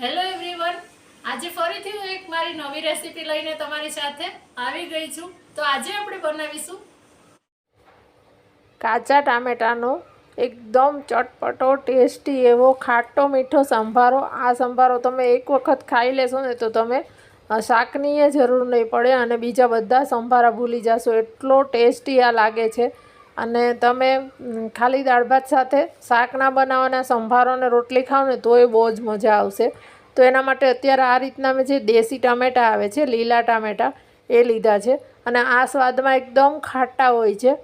Hello everyone આજે ફરીથી હું એક મારી નવી રેસીપી લઈને તમારી સાથે આવી ગઈ છું. તો આજે આપણે બનાવીશું કાચા ટામેટાનો એકદમ ચટપટો, ટેસ્ટી એવો ખાટો મીઠો સંભારો. આ સંભારો તમે એક વખત ખાઈ લેશો ને તો તમે શાકની જરૂર નહીં પડે અને બીજા બધા સંભારા ભૂલી જશો. એટલો ટેસ્ટી આ લાગે છે. અને તમે ખાલી દાળ ભાત સાથે શાક ના બનાવવાના સંભારો અને રોટલી ખાઓ ને એ બહુ જ મજા આવશે. તો એના માટે અત્યારે આ રીતના મેં જે દેશી ટામેટાં આવે છે, લીલા ટામેટાં, એ લીધા છે. અને આ સ્વાદમાં એકદમ ખાટા હોય છે.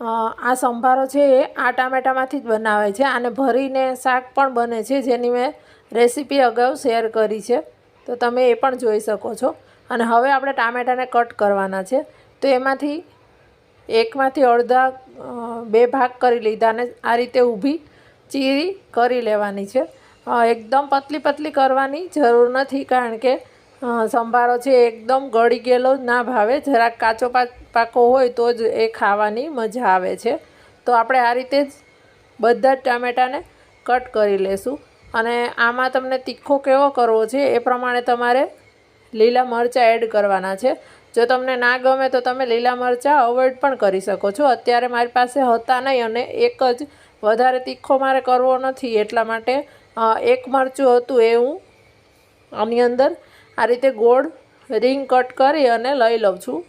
આ સંભારો છે એ આ ટામેટામાંથી જ બનાવે છે. આને ભરીને શાક પણ બને છે, જેની મેં રેસીપી અગાઉ શેર કરી છે. તો તમે એ પણ જોઈ શકો છો. અને હવે આપણે ટામેટાને કટ કરવાના છે. તો એમાંથી એકમાંથી અડધા બે ભાગ કરી લીધા અને આ રીતે ઊભી ચીરી કરી લેવાની છે. એકદમ પતલી પતલી કરવાની જરૂર નથી કારણ કે સંભારો છે એકદમ ગળી ગયેલો ના ભાવે. જરાક કાચો પાકો હોય તો જ એ ખાવાની મજા આવે છે. તો આપણે આ રીતે જ બધા જ ટામેટાને કટ કરી લેશું. અને આમાં તમને તીખો કેવો કરવો છે એ પ્રમાણે તમારે લીલા મરચાં એડ કરવાના છે. જો તમને ના ગમે તો તમે લીલા મરચાં અવોઇડ પણ કરી શકો છો. અત્યારે મારી પાસે હતા નહીં અને એક જ વધારે તીખો મારે કરવો નથી. એટલા માટે એક મરચું હતું એ હું આની અંદર આ રીતે ગોળ રિંગ કટ કરી અને લઈ લઉં છું.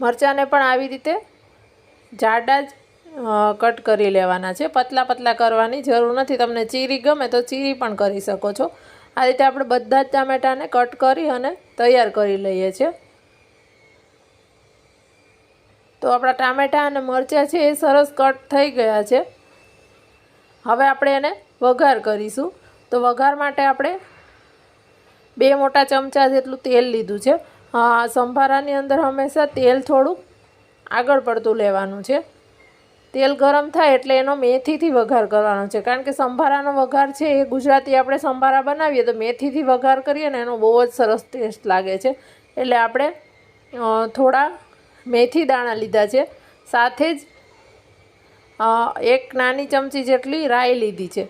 મરચાંને પણ આવી રીતે જાડા જ કટ કરી લેવાના છે. પતલા પતલા કરવાની જરૂર નથી. તમને ચીરી ગમે તો ચીરી પણ કરી શકો છો. આ રીતે આપણે બધા જ ટામેટાને કટ કરી અને તૈયાર કરી લઈએ છીએ. તો આપણા ટામેટાં અને મરચાં છે એ સરસ કટ થઈ ગયા છે. હવે આપણે એને વઘાર કરીશું. તો વઘાર માટે આપણે બે મોટા ચમચા જેટલું તેલ લીધું છે. સંભારાની અંદર હંમેશા તેલ થોડુંક આગળ પડતું લેવાનું છે. તેલ ગરમ થાય એટલે એનો મેથીથી વઘાર કરવાનો છે. કારણ કે સંભારાનો વઘાર છે એ ગુજરાતી આપણે સંભારા બનાવીએ તો મેથીથી વઘાર કરીએ ને એનો બહુ જ સરસ ટેસ્ટ લાગે છે. એટલે આપણે થોડા મેથી દાણા લીધા છે. સાથે જ એક નાની ચમચી જેટલી રાઈ લીધી છે.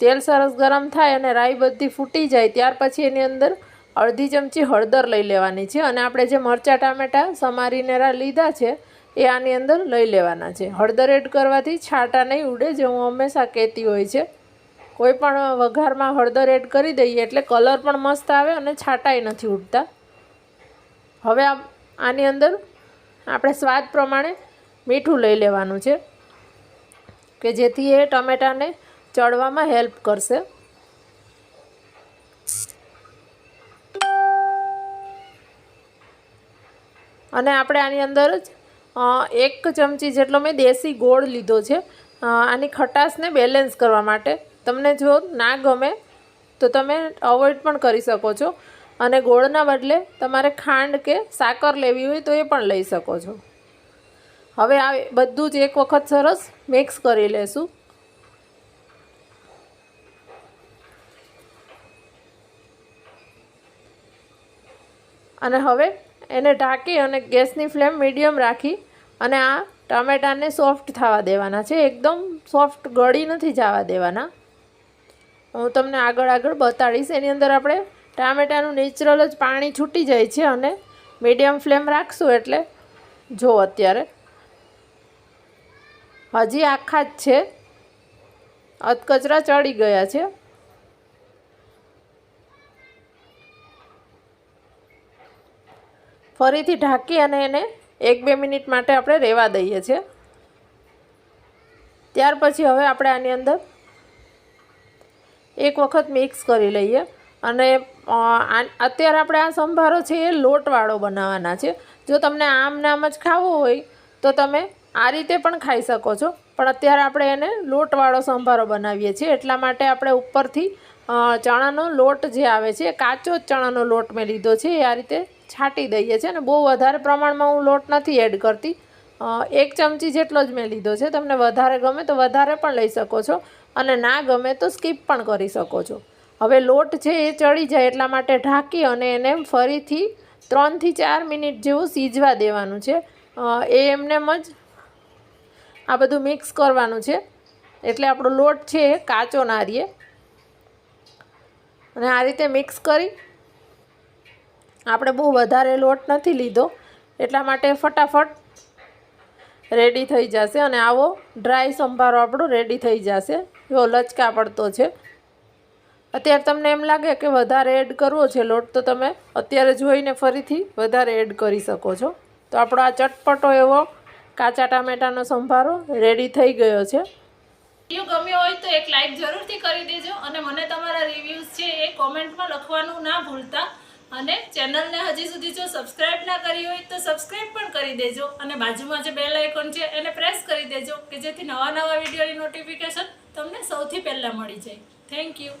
તેલ સરસ ગરમ થાય અને રાઈ બધી ફૂટી જાય ત્યાર પછી એની અંદર અડધી ચમચી હળદર લઈ લેવાની છે. અને આપણે જે મરચાં, ટામેટાં સમારીને લીધા છે એ આની અંદર લઈ લેવાના છે. હળદર એડ કરવાથી છાંટા નહીં ઉડે જે હું હંમેશા કહેતી હોય છે. કોઈ પણ વઘારમાં હળદર એડ કરી દઈએ એટલે કલર પણ મસ્ત આવે અને છાંટાય નથી ઉડતા. હવે આની અંદર આપણે સ્વાદ પ્રમાણે મીઠું લઈ લેવાનું છે કે જેથી એ ટમેટાને ચડવામાં હેલ્પ કરશે. અને આપણે આની અંદર જ એક ચમચી જેટલો મેં દેશી ગોળ લીધો છે. આની ખટાશને બેલેન્સ કરવા માટે. તમને જો ના ગમે તો તમે અવોઇડ પણ કરી શકો છો. અને ગોળના બદલે તમારે ખાંડ કે સાકર લેવી હોય તો એ પણ લઈ શકો છો. હવે આ બધું જ એક વખત સરસ મિક્સ કરી લેશું. અને હવે એને ઢાંકી અને ગેસની ફ્લેમ મીડિયમ રાખી અને આ ટામેટાને સોફ્ટ થવા દેવાના છે. એકદમ સોફ્ટ ગળી નથી જવા દેવાના. હું તમને આગળ આગળ બતાડીશ. એની અંદર આપણે ટામેટાનું નેચરલ જ પાણી છૂટી જાય છે અને મીડિયમ ફ્લેમ રાખશું એટલે જો અત્યારે હજી આખા જ છે. અધકચરા ચડી ગયા છે. ફરીથી ઢાંકી અને એને એક બે મિનિટ માટે આપણે રહેવા દઈએ છીએ. ત્યાર પછી હવે આપણે આની અંદર એક વખત મિક્સ કરી લઈએ અને અત્યારે આપણે આ સંભારો છે એ લોટવાળો બનાવવાના છે. જો તમને આમ નામ જ ખાવો હોય તો તમે આ રીતે પણ ખાઈ શકો છો. પણ અત્યારે આપણે એને લોટવાળો સંભારો બનાવીએ છીએ. એટલા માટે આપણે ઉપરથી ચણાનો લોટ જે આવે છે, કાચો જ ચણાનો લોટ મેં લીધો છે એ આ રીતે છાંટી દઈએ છીએ અને બહુ વધારે પ્રમાણમાં હું લોટ નથી એડ કરતી. એક ચમચી જેટલો જ મેં લીધો છે. તમને વધારે ગમે તો વધારે પણ લઈ શકો છો અને ના ગમે તો સ્કીપ પણ કરી શકો છો. હવે લોટ છે એ ચડી જાય એટલા માટે ઢાંકી અને એને ફરીથી ત્રણથી ચાર મિનિટ જેવું સીજવા દેવાનું છે. એ એમનેમ જ આ બધું મિક્સ કરવાનું છે. એટલે આપણો લોટ છે એ કાચો ના રહીએ અને આ રીતે મિક્સ કરી આપણે બહુ વધારે લોટ નથી લીધો. એટલા માટે ફટાફટ રેડી થઈ જશે અને આવો ડ્રાય સંભારો આપણો રેડી થઈ જશે. એવો લચકા પડતો છે. અત્યારે તમને એમ લાગે કે વધારે એડ કરવો છે લોટ, તો તમે અત્યારે જોઈને ફરીથી વધારે એડ કરી શકો છો. તો આપણો આ ચટપટો એવો કાચા ટામેટાનો સંભારો રેડી થઈ ગયો છે. વીડિયો ગમ્યો હોય તો એક લાઈક જરૂરથી કરી દેજો અને મને તમારા રિવ્યૂઝ છે એ કોમેન્ટમાં લખવાનું ના ભૂલતા. અને ચેનલને હજી સુધી જો સબસ્ક્રાઇબ ના કરી હોય તો સબસ્ક્રાઇબ પણ કરી દેજો અને બાજુમાં જે બેલ આઇકોન છે એને પ્રેસ કરી દેજો કે જેથી નવા નવા વિડીયોની નોટિફિકેશન તમને સૌથી પહેલાં મળી જાય. Thank you